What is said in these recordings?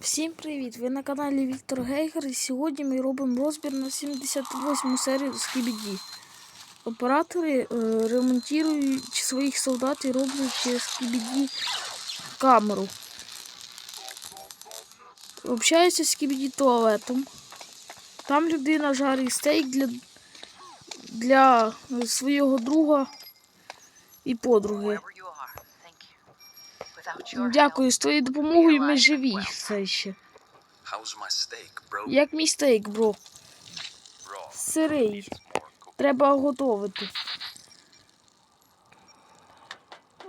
Всім привіт! Ви на каналі Віктор Гейгер і сьогодні ми робимо розбір на 78 серію Скібіді. Оператори е, ремонтують своїх солдат і роблять Скібіді камеру. Общаються з Скібіді туалетом. Там людина жарить стейк для, для свого друга і подруги. Дякую, з твоєю допомогою ми живі все ще. Як мій стейк, бро? Сирий. Треба готувати.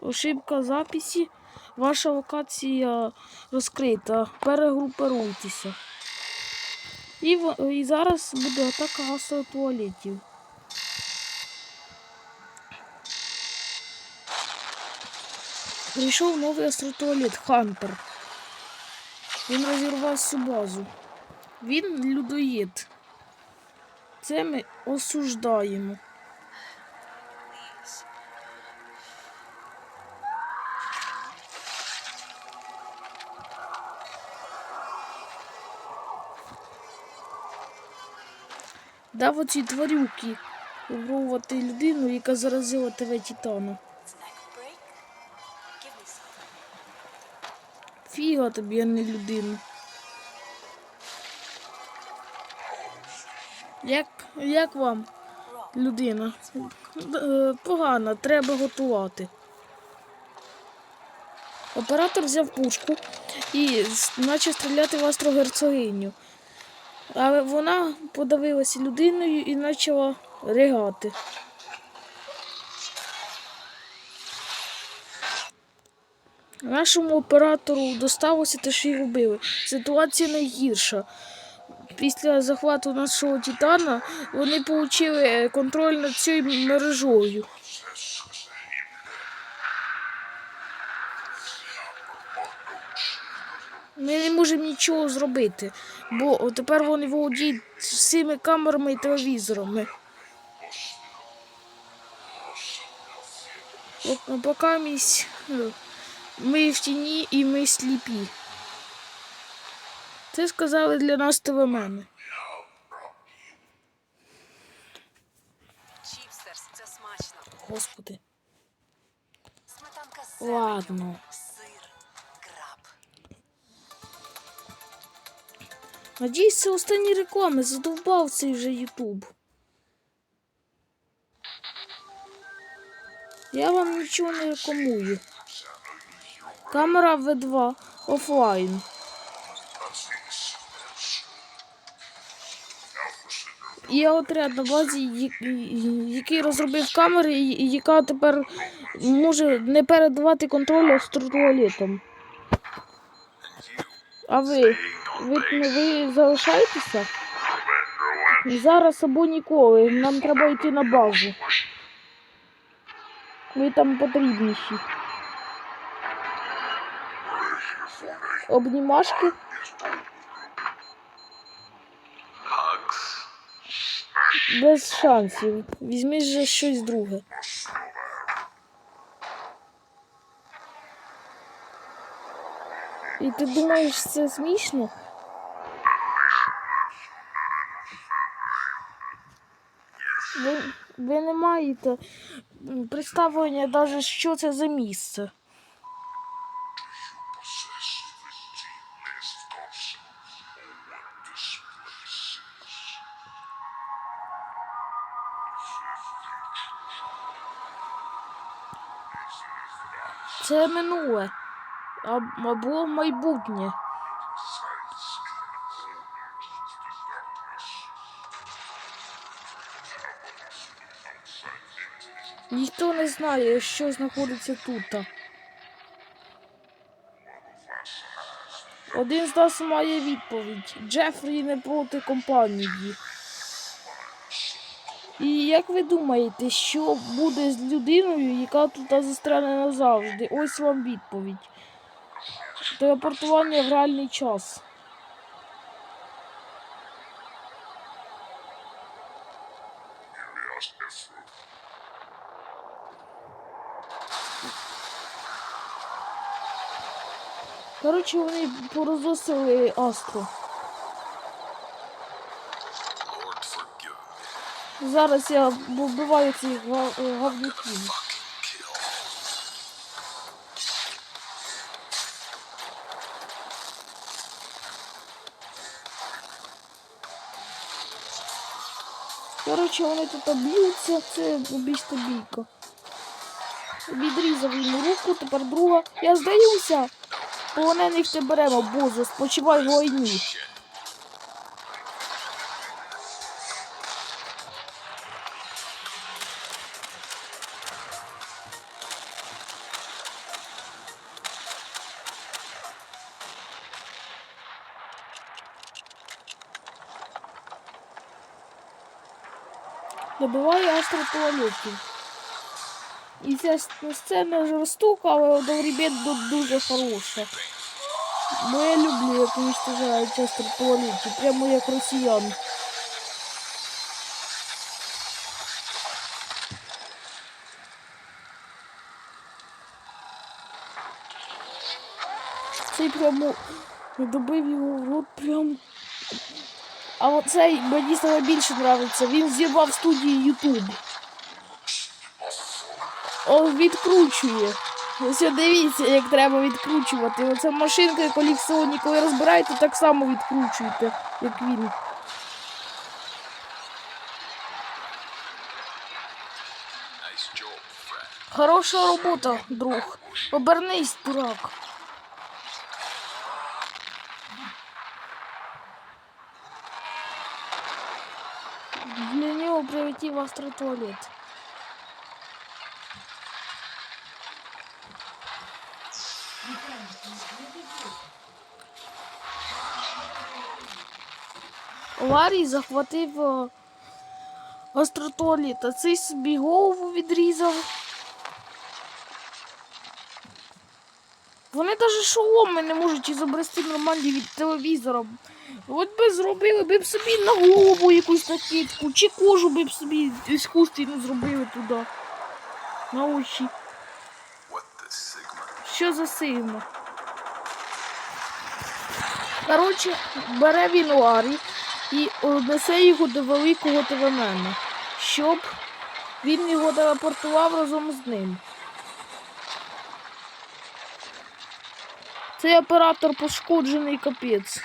Ошибка записі. Ваша локація розкрита. Перегрупируйтеся. І, і зараз буде атака гастротуалетів. Прийшов новий астротуалет Хантер. Він розірвав всю базу. Він людоїд. Це ми осуждаємо. Дав оцій тварюки вровувати людину, яка заразила тебе титану. Фіга тобі, а не людину. Як, як вам, людина? Е, Погано, треба готувати. Оператор взяв пушку і почав стріляти в астрогерцогиню. Але вона подавилася людиною і почала ригати. Нашому оператору досталося те, що й робили. Ситуація найгірша. Після захвату нашого Титана вони отримали контроль над цією мережою. Ми не можемо нічого зробити, бо тепер вони володіють всіми камерами і телевізорами. От, Поки місь, ну, ми в тіні і ми сліпі. Це сказали для нас телемени. Чіпстерс, це смачно. Господи. Сметанка з Ладно. сир, краб. Надіюсь, це останні реклами. Задовбав цей вже Ютуб. Я вам нічого не рекламую. Камера В2 офлайн. Є отряд на базі, який розробив камери, яка тепер може не передавати контроль астротуалетам. А ви? Ви, ну, ви залишаєтеся? Зараз або ніколи. Нам треба йти на базу. Ви там потрібніші. Обнімашки? Без шансів. Візьми же щось друге. І ти думаєш, це смішно? Ви, ви не маєте представлення навіть, що це за місце. Це минуле аб- або майбутнє. Ніхто не знає, що знаходиться тут. Один з нас має відповідь. Джефрі не проти компанії. І як ви думаєте, що буде з людиною, яка тут застряне назавжди? Ось вам відповідь. Телепортування в реальний час. Коротше, вони порозносили Астру. Зараз я вбиваю цих га- е, гавнюків. Коротше, вони тут б'ються, це більш бійка. Відрізав йому руку, тепер друга. Я здаюся. Полонених не беремо, бозу, спочивай в війні. Shit. Добиваю астро туалетів. І ця с- сцена жорстока, але одновременно дуже хороша. Бо я люблю, як уничтожають астро туалетів, прямо як росіян. Цей прямо добив його в рот прям. А оцей мені саме більше подобається. Він зірвав студії YouTube. О, відкручує. Ось дивіться, як треба відкручувати. Оце машинки колекціонні, коли розбираєте, так само відкручуєте, як він. Хороша робота, друг. Обернись, дурак. Нього прилетів астротуалет. Ларій захватив е, астротуалет, а цей собі голову відрізав. Вони навіть шоломи не можуть ізобрести нормальні від телевізора. От би зробили би б собі на голову якусь накидку, чи кожу би б собі іскусственну зробили туди. На очі. Що за сильно? Коротше, бере він Ларі і несе його до великого ТВМена, щоб він його телепортував разом з ним. Цей оператор пошкоджений капець.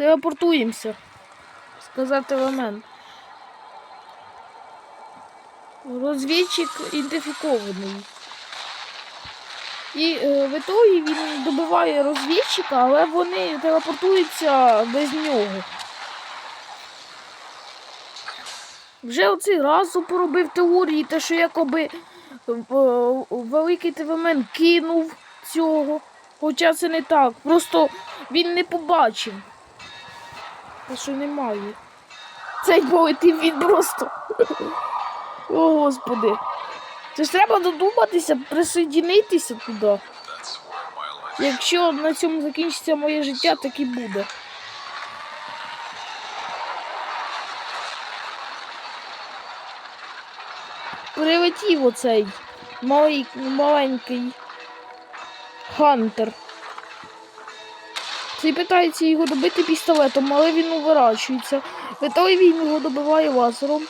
Телепортуємося, сказав ТВМен. Розвідчик ідентифікований. І е, в ітогі він добиває розвідчика, але вони телепортуються без нього. Вже оцей раз поробив теорії, те, що якоби е, великий ТВМен кинув цього. Хоча це не так. Просто він не побачив. Те, що немає. Цей полетів він просто. О, Господи. Це ж треба додуматися, присоединитися туди. Якщо на цьому закінчиться моє життя, так і буде. Прилетів оцей малий, маленький Хантер. Цей питається його добити пістолетом, але він уворачується. В він його добиває лазером.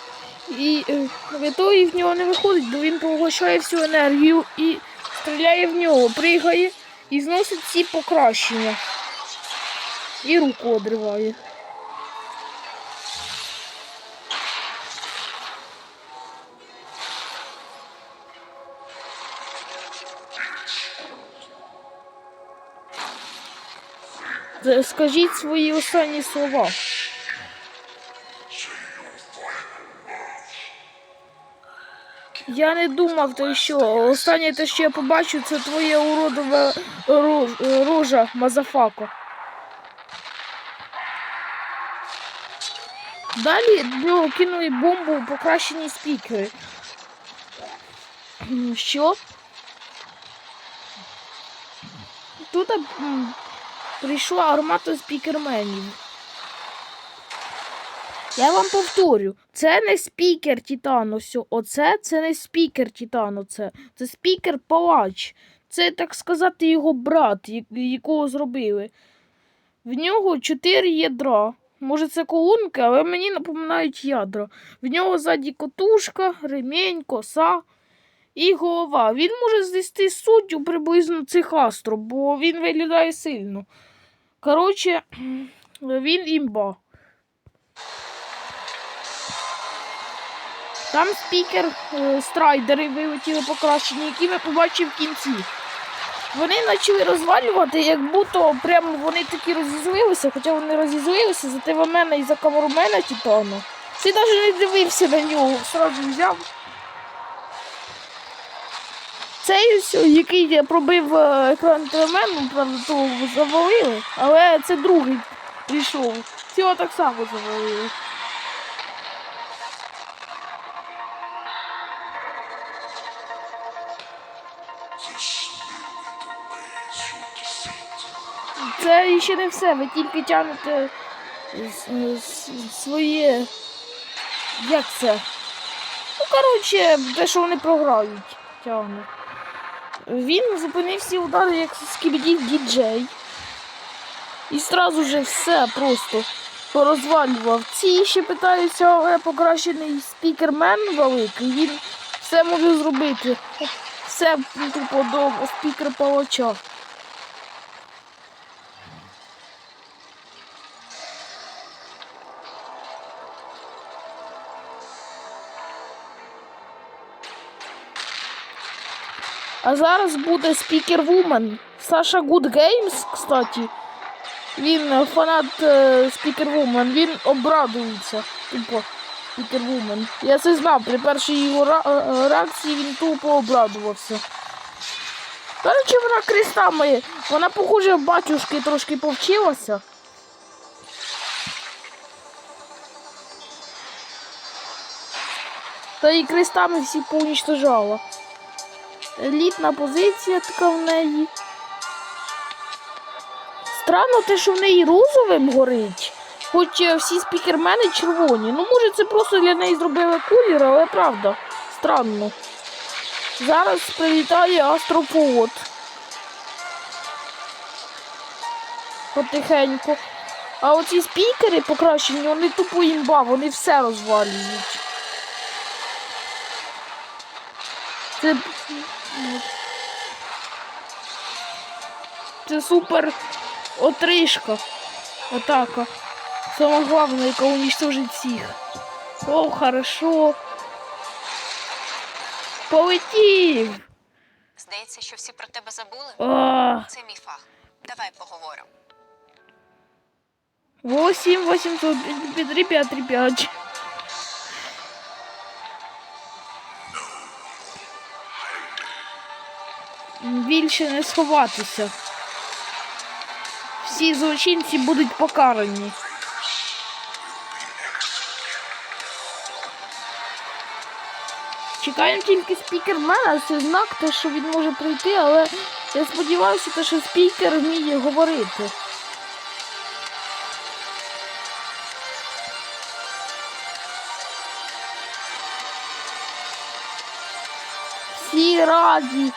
І е, в в нього не виходить, бо він поглощає всю енергію і стріляє в нього, пригає і зносить ці покращення. І руку одриває. Скажіть свої останні слова. Я не думав, те, що останнє те, що я побачу, це твоє уродове рожа, Мазафако. Далі в кинули бомбу в покращені спікери. Що? Тут прийшла армата спікерменів. Я вам повторю, це не спікер Титану. Оце це не спікер Титану. Це, це спікер палач. це, так сказати, його брат, якого зробили. В нього чотири ядра. Може, це колонки, але мені напоминають ядра. В нього ззаді котушка, ремінь, коса і голова. Він може знести суттю приблизно цих астро, бо він виглядає сильно. Коротше, він імба. Там спікер, е, страйдери вилетіли покращені, які ми побачимо в кінці. Вони почали розвалювати, як будто прямо вони такі розізлилися, хоча вони розізлилися за тивомена і за камерумена Титану. Ти навіть не дивився на нього, сразу взяв. Цей ось, який пробив е, екран тивомену, правда, того завалили, але це другий прийшов. Цього так само завалили. Це ще не все. Ви тільки тягнете своє. Як це? Ну, коротше, те, що вони програють, тягне. Він зупинив всі удари, як скібідів діджей. І зразу же все просто порозвалював. Ці ще питаються, але покращений спікермен великий. Він все може зробити. Все тупо до спікер палача. А зараз буде спікер Вумен. Саша Good Games, кстати. Він е, фанат е, спікер Вумен. Він обрадується. Тупо спікер Вумен. Я це знав. При першій його е, реакції він тупо обрадувався. Короче, вона крестами. Вона, похоже, батюшки трошки повчилася. Та і крестами всі поунічтожала. Елітна позиція така в неї. Странно те, що в неї розовим горить, хоч е, всі спікермени червоні. Ну, може, це просто для неї зробили колір, але правда, странно. Зараз прилітає астрофот. Потихеньку. А оці спікери покращені, вони тупо імба, вони все розвалюють. Це. Це супер отрижка. Атака. Сама главная, яка уничтожить всіх. О, хорошо. Полетів. Здається, що всі про тебе забули. А, Це мій фах. Давай поговоримо. 8, 800, 3, 5, 3, 5. Більше не сховатися. Всі злочинці будуть покарані. Чекаємо тільки спікермена, це знак, те, що він може прийти, але я сподіваюся, те, що спікер вміє говорити. Всі раді.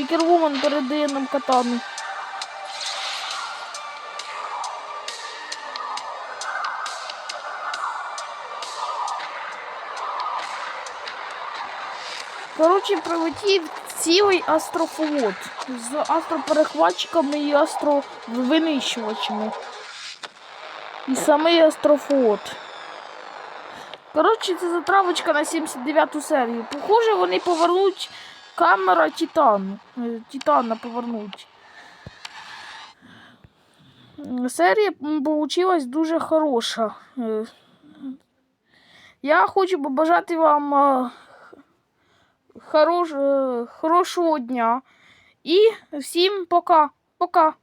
Спікервумен передає нам катану. Коротше, прилетів цілий астрофлот з астроперехватчиками і астровинищувачами. І самий астрофлот. Коротше, це затравочка на 79-ту серію. Похоже, вони повернуть камера Титану. Е, Титана повернуть. Серія вийшла дуже хороша. Е, Я хочу побажати вам е, хорош, хорошого дня. І всім пока. Пока.